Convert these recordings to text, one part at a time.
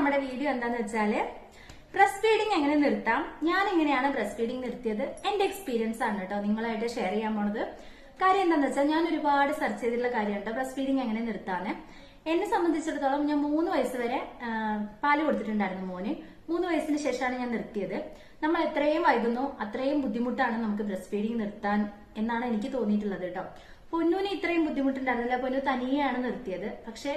നമ്മുടെ വീഡിയോ എന്താന്ന് വെച്ചാൽ ബ്രസ്റ്റ് ഫീഡിങ് എങ്ങനെ നിർത്താം? ഞാൻ എങ്ങനെയാണ് ബ്രസ്റ്റ് ഫീഡിങ് നിർത്തിയത്? എന്റെ എക്സ്പീരിയൻസ് ആണ് കേട്ടോ നിങ്ങളായിട്ട് ഷെയർ ചെയ്യാൻ പോണത്. കാര്യം എന്താന്ന് വെച്ചാൽ ഞാൻ ഒരുപാട് സെർച്ച് ചെയ്തിട്ടുള്ള കാര്യമാണ് ബ്രസ്റ്റ് ഫീഡിങ് എങ്ങനെ നിർത്താന്ന്. എന്നെ സംബന്ധിച്ചിടത്തോളം ഞാൻ മൂന്ന് വയസ്സ് വരെ പാൽ കൊടുത്തിട്ടുണ്ടായിരുന്നു മോന്. മൂന്ന് വയസ്സിന് ശേഷമാണ് ഞാൻ നിർത്തിയത്. നമ്മൾ എത്രയും വൈകുന്നു അത്രയും ബുദ്ധിമുട്ടാണ് നമുക്ക് ബ്രസ്റ്റ് ഫീഡിങ് നിർത്താൻ എന്നാണ് എനിക്ക് തോന്നിയിട്ടുള്ളത് കേട്ടോ. പൊന്നൂന് ഇത്രയും ബുദ്ധിമുട്ടുണ്ടായിരുന്നില്ല. പൊന്നു തനിയെയാണ് നിർത്തിയത്. പക്ഷെ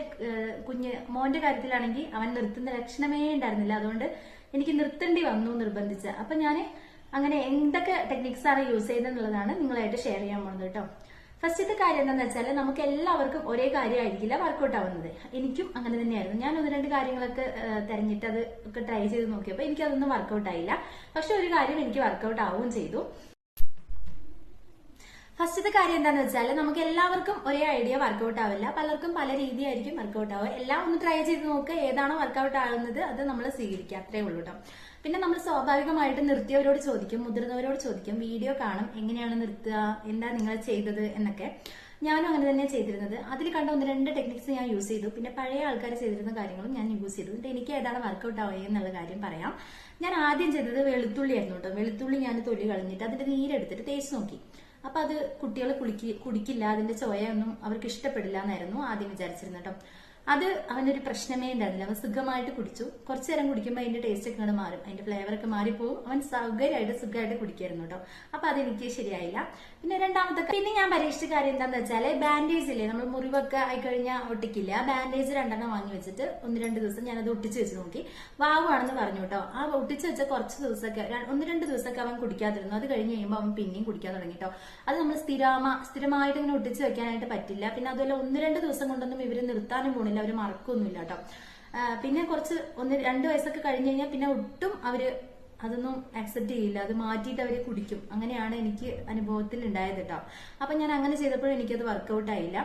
കുഞ്ഞ് മോന്റെ കാര്യത്തിലാണെങ്കിൽ അവൻ നിർത്തുന്ന ലക്ഷണമേ ഉണ്ടായിരുന്നില്ല. അതുകൊണ്ട് എനിക്ക് നിർത്തേണ്ടി വന്നു നിർബന്ധിച്ച്. അപ്പൊ ഞാൻ അങ്ങനെ എന്തൊക്കെ ടെക്നിക്സ് ആണ് യൂസ് ചെയ്യുന്നത് എന്നുള്ളതാണ് നിങ്ങളായിട്ട് ഷെയർ ചെയ്യാൻ പോകുന്നത് കേട്ടോ. ഫസ്റ്റത്തെ കാര്യം എന്താണെന്ന് വെച്ചാൽ നമുക്ക് എല്ലാവർക്കും ഒരേ കാര്യമായിരിക്കില്ല വർക്കൗട്ട് ആവുന്നത്. എനിക്കും അങ്ങനെ തന്നെയായിരുന്നു. ഞാൻ ഒന്ന് രണ്ട് കാര്യങ്ങളൊക്കെ തെരഞ്ഞിട്ട് അത് ഒക്കെ ട്രൈ ചെയ്ത് നോക്കിയപ്പോൾ എനിക്കതൊന്നും വർക്കൗട്ട് ആയില്ല. പക്ഷെ ഒരു കാര്യം എനിക്ക് വർക്കൗട്ട് ആവുകയും ചെയ്തു. ഫസ്റ്റത്തെ കാര്യം എന്താന്ന് വെച്ചാൽ നമുക്ക് എല്ലാവർക്കും ഒരേ ഐഡിയ വർക്കൗട്ട് ആവില്ല. പലർക്കും പല രീതിയായിരിക്കും വർക്കൗട്ട് ആവുക. എല്ലാം ഒന്ന് ട്രൈ ചെയ്ത് നോക്കുക ഏതാണോ വർക്കൗട്ട് ആവുന്നത് അത് നമ്മൾ സ്വീകരിക്കുക. അത്രേ ഉള്ളൂ കേട്ടോ പിന്നെ നമ്മൾ സ്വാഭാവികമായിട്ട് നിർത്തിയവരോട് ചോദിക്കും മുതിർന്നവരോട് ചോദിക്കും വീഡിയോ കാണും എങ്ങനെയാണ് നിർത്തുക എന്താ നിങ്ങൾ ചെയ്തത് എന്നൊക്കെ. ഞാനും അങ്ങനെ തന്നെ ചെയ്തിരുന്നത്. അതിൽ കണ്ട ഒന്ന് രണ്ട് ടെക്നിക്സ് ഞാൻ യൂസ് ചെയ്തു. പിന്നെ പഴയ ആൾക്കാർ ചെയ്തിരുന്ന കാര്യങ്ങളും ഞാൻ യൂസ് ചെയ്തു. എന്നിട്ട് എനിക്ക് ഏതാണ് വർക്കൗട്ട് ആവുക എന്നുള്ള കാര്യം പറയാം. ഞാൻ ആദ്യം ചെയ്തത് വെളുത്തുള്ളി ആയിരുന്നു കേട്ടോ വെളുത്തുള്ളി ഞാൻ തൊലി കളഞ്ഞിട്ട് അതിന്റെ നീരെടുത്തിട്ട് തേച്ച് നോക്കി. അപ്പൊ അത് കുട്ടികൾ കുളിക്കി കുടിക്കില്ല അതിന്റെ ചോയൊന്നും അവർക്ക് ഇഷ്ടപ്പെടില്ല എന്നായിരുന്നു ആദ്യം വിചാരിച്ചിരുന്നത് കേട്ടോ അത് അവനൊരു പ്രശ്നമേ ഉണ്ടായിരുന്നില്ല. അവൻ സുഖമായിട്ട് കുടിച്ചു. കുറച്ചു നേരം കുടിക്കുമ്പോൾ അതിന്റെ ടേസ്റ്റ് ഒക്കെ അങ്ങോട്ട് മാറും. അതിന്റെ ഫ്ലേവർ ഒക്കെ മാറിപ്പോവും. അവൻ സൗകര്യമായിട്ട് സുഖമായിട്ട് കുടിക്കായിരുന്നു കേട്ടോ. അപ്പൊ അതെനിക്ക് ശരിയായില്ല. പിന്നെ രണ്ടാമത്തെ പിന്നെ ഞാൻ പരീക്ഷിച്ച കാര്യം എന്താണെന്ന് വെച്ചാൽ ബാൻഡേജ് ഇല്ലേ? നമ്മൾ മുറിവൊക്കെ ആയിക്കഴിഞ്ഞാൽ ഒട്ടിക്കില്ല? ബാൻഡേജ് രണ്ടെണ്ണം വാങ്ങി വെച്ചിട്ട് ഒന്ന് രണ്ട് ദിവസം ഞാനത് ഒട്ടിച്ച് വെച്ച് നോക്കി. വാവാണെന്ന് പറഞ്ഞു കേട്ടോ. ആ ഒട്ടിച്ച് വെച്ച കുറച്ച് ദിവസമൊക്കെ ഒന്ന് രണ്ട് ദിവസമൊക്കെ അവൻ കുടിക്കാതിരുന്നു. അത് കഴിഞ്ഞ് കഴിയുമ്പോൾ അവൻ പിന്നെയും കുടിക്കാൻ തുടങ്ങി കേട്ടോ. അത് നമ്മൾ സ്ഥിരമാ സ്ഥിരമായിട്ട് ഇങ്ങനെ ഒട്ടിച്ച് വെക്കാനായിട്ട് പറ്റില്ല. പിന്നെ അതുപോലെ ഒന്ന് രണ്ട് ദിവസം കൊണ്ടൊന്നും ഇവർ നിർത്താനും പോണില്ല. അവർ മറക്കൊന്നുമില്ല കേട്ടോ പിന്നെ കുറച്ച് ഒന്ന് രണ്ട് വയസ്സൊക്കെ കഴിഞ്ഞ് കഴിഞ്ഞാൽ പിന്നെ ഒട്ടും അവർ അതൊന്നും അക്സെപ്റ്റ് ചെയ്യില്ല. അത് മാറ്റിയിട്ട് അവർ കുടിക്കും. അങ്ങനെയാണ് എനിക്ക് അനുഭവത്തിൽ ഉണ്ടായത് കേട്ടോ അപ്പൊ ഞാൻ അങ്ങനെ ചെയ്തപ്പോഴും എനിക്കത് വർക്കൗട്ട് ആയില്ല.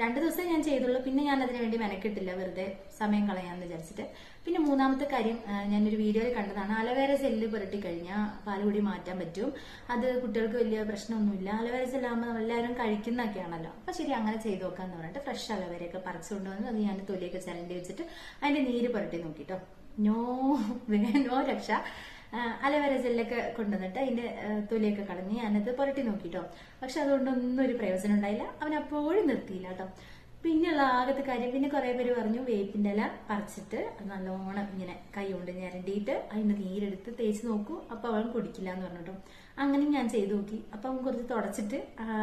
രണ്ട് ദിവസം ഞാൻ ചെയ്തുള്ളൂ. പിന്നെ ഞാൻ അതിനു വേണ്ടി മെനക്കെട്ടില്ല. വെറുതെ സമയം കളയാന്ന് വിചാരിച്ചിട്ട്. പിന്നെ മൂന്നാമത്തെ കാര്യം ഞാനൊരു വീഡിയോയിൽ കണ്ടതാണ്. അലവേര ജെല്ല് പുരട്ടി കഴിഞ്ഞാൽ പാലുകൂടി മാറ്റാൻ പറ്റും. അത് കുട്ടികൾക്ക് വലിയ പ്രശ്നമൊന്നുമില്ല. അലവേര ജെല്ലാകുമ്പോൾ എല്ലാവരും കഴിക്കുന്നൊക്കെയാണല്ലോ. അപ്പൊ ശരി അങ്ങനെ ചെയ്ത് നോക്കാന്ന് പറഞ്ഞിട്ട് ഫ്രഷ് അലവേരയൊക്കെ പറിച്ചുകൊണ്ട് വന്ന് അത് ഞാൻ തൊലിയൊക്കെ ചിരണ്ടി വെച്ചിട്ട് അതിന്റെ നീര് പുരട്ടി നോക്കിട്ടോ നോ നോ രക്ഷ. അലവേര ജെല്ലൊക്കെ കൊണ്ടുവന്നിട്ട് അതിന്റെ തൊലിയൊക്കെ കളഞ്ഞ് ഞാനത് പുരട്ടി നോക്കിട്ടോ. പക്ഷെ അതുകൊണ്ടൊന്നും ഒരു പ്രയോജനം ഉണ്ടായില്ല. അവൻ അപ്പോഴും നിർത്തിയില്ല കേട്ടോ. പിന്നെയുള്ള ആകത്തെ കാര്യം പിന്നെ കുറെ പേര് പറഞ്ഞു വേപ്പിന്റെ ഇല പറിച്ചിട്ട് നല്ലോണം ഇങ്ങനെ കൈ കൊണ്ട് ഞരണ്ടിയിട്ട് അതിന്റെ നീരെടുത്ത് തേച്ച് നോക്കൂ. അപ്പൊ അവൻ കുടിക്കില്ല എന്ന് പറഞ്ഞിട്ടോ അങ്ങനെ ഞാൻ ചെയ്തു നോക്കി. അപ്പൊ അവൻ കുറച്ച് തുടച്ചിട്ട്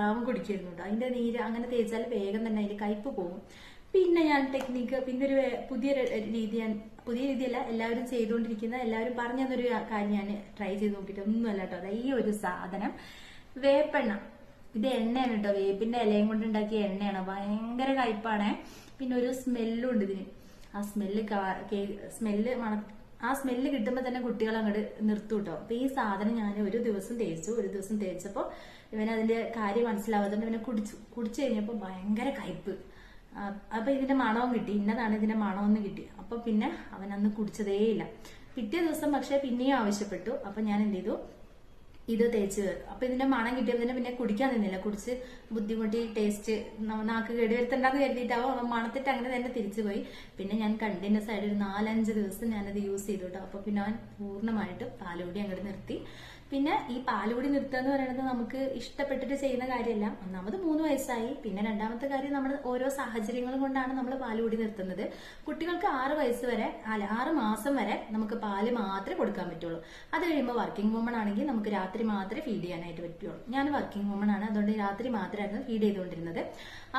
അവൻ കുടിക്കായിരുന്നു കേട്ടോ. അതിന്റെ നീര് അങ്ങനെ തേച്ചാൽ വേഗം തന്നെ അതിന്റെ കയ്പ് പോകും. പിന്നെ ഞാൻ ടെക്നിക്ക് പിന്നെ ഒരു പുതിയ ര- രീതി ഞാൻ പുതിയ രീതിയല്ല എല്ലാവരും ചെയ്തുകൊണ്ടിരിക്കുന്ന എല്ലാവരും പറഞ്ഞു തന്നൊരു കാര്യം ഞാൻ ട്രൈ ചെയ്ത് നോക്കിയിട്ട് ഒന്നുമല്ല കേട്ടോ. അതായത് ഈ ഒരു സാധനം. വേപ്പെണ്ണ. ഇത് എണ്ണയാണ് കേട്ടോ. വേപ്പിന്റെ ഇലയും കൊണ്ട് ഉണ്ടാക്കിയ എണ്ണയാണ്. ഭയങ്കര കയ്പാണ്. പിന്നെ ഒരു സ്മെല്ലും ഉണ്ട് ഇതിന്. ആ സ്മെല്ല് സ്മെല്ല് മണ ആ സ്മെല്ല് കിട്ടുമ്പോൾ തന്നെ കുട്ടികൾ അങ്ങോട്ട് നിർത്തും കേട്ടോ. അപ്പൊ ഈ സാധനം ഞാൻ ഒരു ദിവസം തേച്ചു. ഒരു ദിവസം തേച്ചപ്പോൾ ഇവൻ അതിന്റെ കാര്യം മനസ്സിലാവാതെ ഇവനെ കുടിച്ചു. കുടിച്ചു കഴിഞ്ഞപ്പോൾ ഭയങ്കര കയ്പ് അപ്പൊ ഇതിന്റെ മണവും കിട്ടി. ഇന്നതാണ് ഇതിന്റെ മണമെന്ന് കിട്ടി. അപ്പൊ പിന്നെ അവൻ അന്ന് കുടിച്ചതേയില്ല. പിറ്റേ ദിവസം പക്ഷെ പിന്നെയും ആവശ്യപ്പെട്ടു. അപ്പൊ ഞാൻ എന്ത് ചെയ്തു? ഇത് തേച്ച് അപ്പൊ ഇതിന്റെ മണം കിട്ടിയത് തന്നെ പിന്നെ കുടിക്കാൻ നിന്നില്ല. കുടിച്ച് ബുദ്ധിമുട്ടി ടേസ്റ്റ് നാക്ക് കേടുവരുത്തണ്ടെന്ന് കരുതിയിട്ടാവും അവൻ മണത്തിട്ട് അങ്ങനെ തന്നെ തിരിച്ചു പോയി. പിന്നെ ഞാൻ കണ്ടിന്യൂസ് ആയിട്ട് ഒരു നാലഞ്ച് ദിവസം ഞാനത് യൂസ് ചെയ്തു കേട്ടോ. അപ്പൊ പിന്നെ അവൻ പൂർണമായിട്ട് പാലോടി അങ്ങോട്ട് നിർത്തി. പിന്നെ ഈ പാലുകൂടി നിർത്തുക എന്ന് പറയുന്നത് നമുക്ക് ഇഷ്ടപ്പെട്ടിട്ട് ചെയ്യുന്ന കാര്യമല്ല. ഒന്നാമത് മൂന്ന് വയസ്സായി. പിന്നെ രണ്ടാമത്തെ കാര്യം നമ്മൾ ഓരോ സാഹചര്യങ്ങളും കൊണ്ടാണ് നമ്മൾ പാലുകൂടി നിർത്തുന്നത്. കുട്ടികൾക്ക് ആറ് വയസ്സ് വരെ അല്ല ആറ് മാസം വരെ നമുക്ക് പാൽ മാത്രമേ കൊടുക്കാൻ പറ്റുള്ളൂ. അത് കഴിയുമ്പോൾ വർക്കിംഗ് വുമൺ ആണെങ്കിൽ നമുക്ക് രാത്രി മാത്രമേ ഫീഡ് ചെയ്യാനായിട്ട് പറ്റുള്ളൂ. ഞാൻ വർക്കിംഗ് വുമൺ ആണ്. അതുകൊണ്ട് രാത്രി മാത്രമായിരുന്നു ഫീഡ് ചെയ്തുകൊണ്ടിരുന്നത്.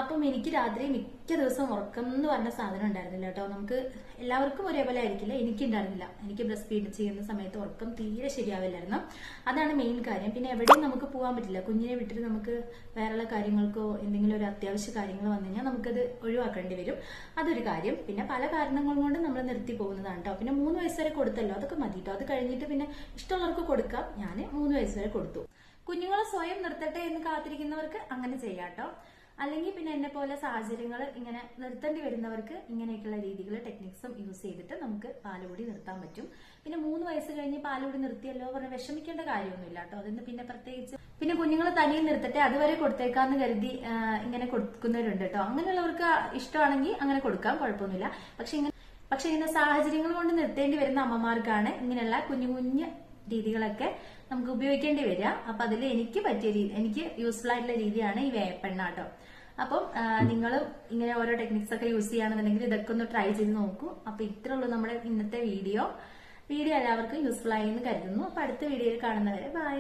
അപ്പം എനിക്ക് രാത്രി മിക്ക ദിവസം ഉറക്കം എന്ന് പറഞ്ഞ സാധനം ഉണ്ടായിരുന്നില്ല കേട്ടോ. നമുക്ക് എല്ലാവർക്കും ഒരേപോലെ ആയിരിക്കില്ല. എനിക്ക് ഉണ്ടായിരുന്നില്ല എനിക്ക് ബ്രസ്റ്റ് ഫീഡ് ചെയ്യുന്ന സമയത്ത് ഉറക്കം തീരെ ശരിയാവില്ലായിരുന്നു. അതാണ് മെയിൻ കാര്യം. പിന്നെ എവിടെയും നമുക്ക് പോകാൻ പറ്റില്ല. കുഞ്ഞിനെ വിട്ടിട്ട് നമുക്ക് വേറെയുള്ള കാര്യങ്ങൾക്കോ എന്തെങ്കിലും ഒരു അത്യാവശ്യ കാര്യങ്ങൾ വന്നു കഴിഞ്ഞാൽ നമുക്കത് ഒഴിവാക്കേണ്ടി വരും. അതൊരു കാര്യം. പിന്നെ പല കാരണങ്ങൾ കൊണ്ട് നമ്മൾ നിർത്തി പോകുന്നതാണ് കേട്ടോ പിന്നെ മൂന്ന് വയസ്സ് വരെ കൊടുത്തല്ലോ. അതൊക്കെ മതി കേട്ടോ അത് കഴിഞ്ഞിട്ട് പിന്നെ ഇഷ്ടമുള്ളവർക്ക് കൊടുക്കാം. ഞാൻ മൂന്ന് വയസ്സ് വരെ കൊടുത്തു. കുഞ്ഞുങ്ങളെ സ്വയം നിർത്തട്ടെ എന്ന് കാത്തിരിക്കുന്നവർക്ക് അങ്ങനെ ചെയ്യാം കേട്ടോ അല്ലെങ്കിൽ പിന്നെ എന്നെ പോലെ സാഹചര്യങ്ങൾ ഇങ്ങനെ നിർത്തേണ്ടി വരുന്നവർക്ക് ഇങ്ങനെയൊക്കെയുള്ള രീതികൾ ടെക്നിക്സും യൂസ് ചെയ്തിട്ട് നമുക്ക് പാലുകൂടി നിർത്താൻ പറ്റും. പിന്നെ മൂന്ന് വയസ്സ് കഴിഞ്ഞ് പാലുകൂടി നിർത്തിയല്ലോ പറഞ്ഞ് വിഷമിക്കേണ്ട കാര്യമൊന്നുമില്ല കേട്ടോ. അതിന് പിന്നെ പ്രത്യേകിച്ച് പിന്നെ കുഞ്ഞുങ്ങൾ തനിയെ നിർത്തട്ടെ അതുവരെ കൊടുത്തേക്കാന്ന് കരുതി ഇങ്ങനെ കൊടുക്കുന്നവരുണ്ട് കേട്ടോ. അങ്ങനെയുള്ളവർക്ക് ഇഷ്ടമാണെങ്കിൽ അങ്ങനെ കൊടുക്കാം കുഴപ്പമൊന്നുമില്ല. പക്ഷെ ഇങ്ങനെ പക്ഷെ ഇങ്ങനെ സാഹചര്യങ്ങൾ കൊണ്ട് നിർത്തേണ്ടി വരുന്ന അമ്മമാർക്കാണ് ഇങ്ങനെയുള്ള കുഞ്ഞു കുഞ്ഞു രീതികളൊക്കെ നമുക്ക് ഉപയോഗിക്കേണ്ടി വരിക. അപ്പൊ അതിൽ എനിക്ക് പറ്റിയ രീതി എനിക്ക് യൂസ്ഫുൾ ആയിട്ടുള്ള രീതിയാണ് ഈ വേപ്പെണ്ണ കേട്ടോ അപ്പം നിങ്ങൾ ഇങ്ങനെ ഓരോ ടെക്നിക്സ് ഒക്കെ യൂസ് ചെയ്യുകയാണെന്നുണ്ടെങ്കിൽ ഇതൊക്കെ ഒന്ന് ട്രൈ ചെയ്ത് നോക്കൂ. അപ്പൊ ഇത്രേ ഉള്ളൂ നമ്മുടെ ഇന്നത്തെ വീഡിയോ. വീഡിയോ എല്ലാവർക്കും യൂസ്ഫുൾ ആയി എന്ന് കരുതുന്നു. അപ്പൊ അടുത്ത വീഡിയോയിൽ കാണുന്നവരെ ബൈ